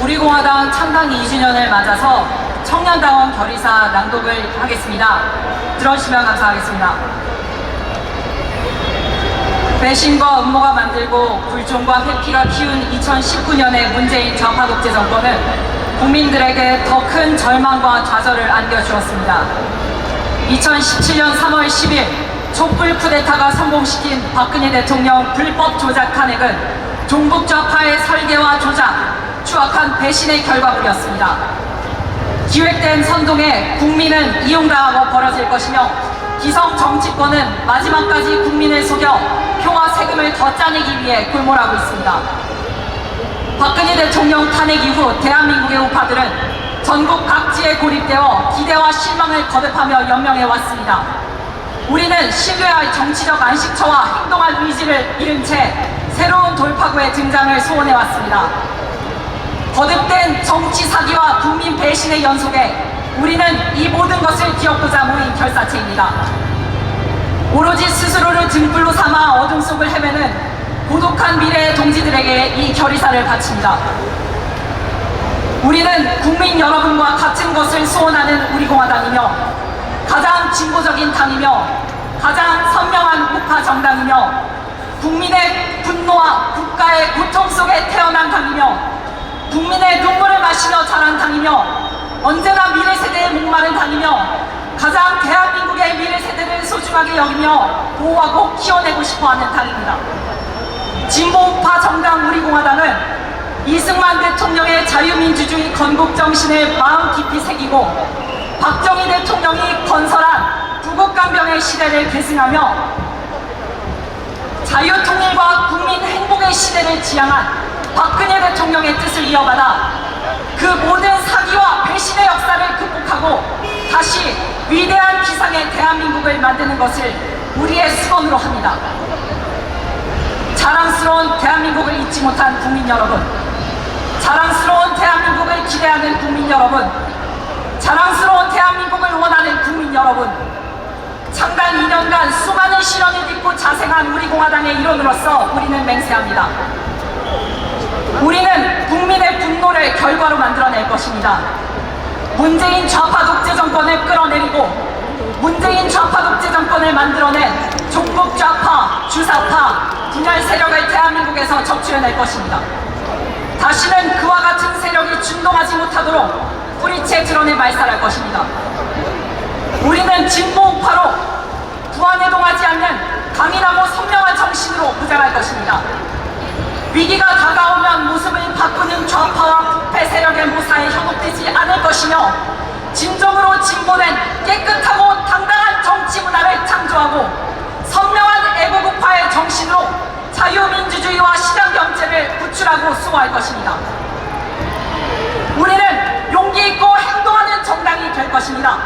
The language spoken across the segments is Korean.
우리공화당 창당 2주년을 맞아서 청년당원 결의사 낭독을 하겠습니다. 들어주시면 감사하겠습니다. 배신과 음모가 만들고 불종과 회피가 키운 2019년의 문재인 좌파 독재 정권은 국민들에게 더 큰 절망과 좌절을 안겨주었습니다. 2017년 3월 10일 촛불 쿠데타가 성공시킨 박근혜 대통령 불법 조작 탄핵은 종북 좌파의 설계와 조작, 추악한 배신의 결과물이었습니다. 기획된 선동에 국민은 이용당하고 벌어질 것이며 기성 정치권은 마지막까지 국민을 속여 표와 세금을 더 짜내기 위해 골몰하고 있습니다. 박근혜 대통령 탄핵 이후 대한민국의 우파들은 전국 각지에 고립되어 기대와 실망을 거듭하며 연명해 왔습니다. 우리는 신뢰할 정치적 안식처와 행동할 의지를 잃은 채 새로운 돌파구의 등장을 소원해 왔습니다. 거듭된 정치 사기와 국민 배신의 연속에 우리는 이 모든 것을 기억보자 모인 결사체입니다. 오로지 스스로를 등불로 삼아 어둠 속을 헤매는 고독한 미래의 동지들에게 이 결의사를 바칩니다. 우리는 국민 여러분과 같은 것을 소원하는 우리 공화당이며 가장 진보적인 당이며 가장 선명한 우파 정당이며 국민의 분노와 국가의 고통 속에 태어난 당이며 국민의 눈물을 마시며 자란 당이며 언제나 미래 세대에 목마른 당이며 가장 대한민국의 미래 세대를 소중하게 여기며 보호하고 키워내고 싶어하는 당입니다. 진보우파 정당 우리공화당은 이승만 대통령의 자유민주주의 건국 정신을 마음 깊이 새기고 박정희 대통령이 건설한 구국강병의 시대를 계승하며 자유통일과 국민 행복의 시대를 지향한 박근혜 대통령의 뜻을 이어받아 그 모든 사기와 배신의 역사를 극복하고 다시 위대한 기상의 대한민국을 만드는 것을 우리의 수건으로 합니다. 자랑스러운 대한민국을 잊지 못한 국민 여러분, 자랑스러운 대한민국을 기대하는 국민 여러분, 자랑스러운 대한민국을 원하는 국민 여러분, 창단 2년간 수많은 시련을 딛고 자생한 우리 공화당의 일원으로서 우리는 맹세합니다. 우리는 국민의 분노를 결과로 만들어낼 것입니다. 문재인 좌파 독재 정권을 끌어내리고 문재인 좌파 독재 정권을 만들어낸 종북 좌파, 주사파, 분열 세력을 대한민국에서 적출해낼 것입니다. 다시는 그와 같은 세력이 준동하지 못하도록 뿌리채 드러내 말살할 것입니다. 우리는 진보 우파로 부안해동하지 않는 강인하고 선명한 정신으로 무장할 것입니다. 위기가 것이며 진정으로 진보된 깨끗하고 당당한 정치 문화를 창조하고 선명한 애국우파의 정신으로 자유민주주의와 시장경제를 구출하고 수호할 것입니다. 우리는 용기 있고 행동하는 정당이 될 것입니다.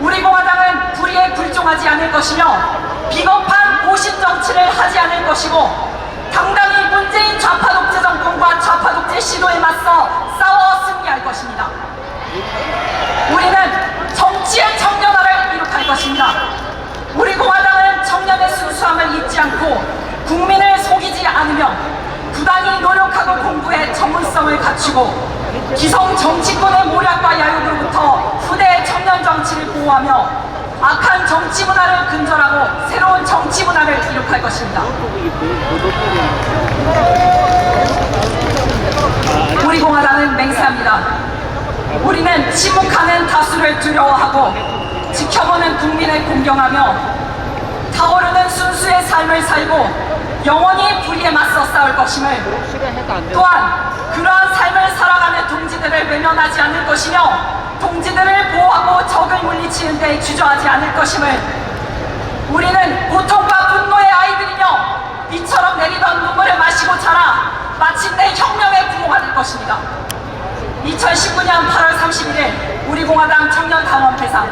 우리 공화당은 불의에 굴종하지 않을 것이며 비겁한 고신 정치를 하지 않을 것이고 당당히 문재인 좌파 독재 정권과 좌파 독재 시도에 맞서 싸워 승리할 것입니다. 우리는 정치의 청년화를 이룩할 것입니다. 우리 공화당은 청년의 순수함을 잊지 않고 국민을 속이지 않으며 부단히 노력하고 공부해 전문성을 갖추고 기성 정치권의 모략과 야욕으로부터 후대의 청년 정치를 보호하며 악한 정치 문화를 근절하고 새로운 정치 문화를 이룩할 것입니다. 우리 공화당은 맹세합니다. 우리는 침묵하는 다수를 두려워하고 지켜보는 국민을 공경하며 타오르는 순수의 삶을 살고 영원히 불의에 맞서 싸울 것임을 또한 그러한 삶을 살아가는 동지들을 외면하지 않을 것이며 동지들을 보호하고 적을 물리치는 데 주저하지 않을 것임을 우리는 고통과 분노의 아이들이며 비처럼 내리던 눈물을 마시고 자라 마침내 부모가 될 것입니다. 2019년 30일에 우리 공화당 청년 당원 회상.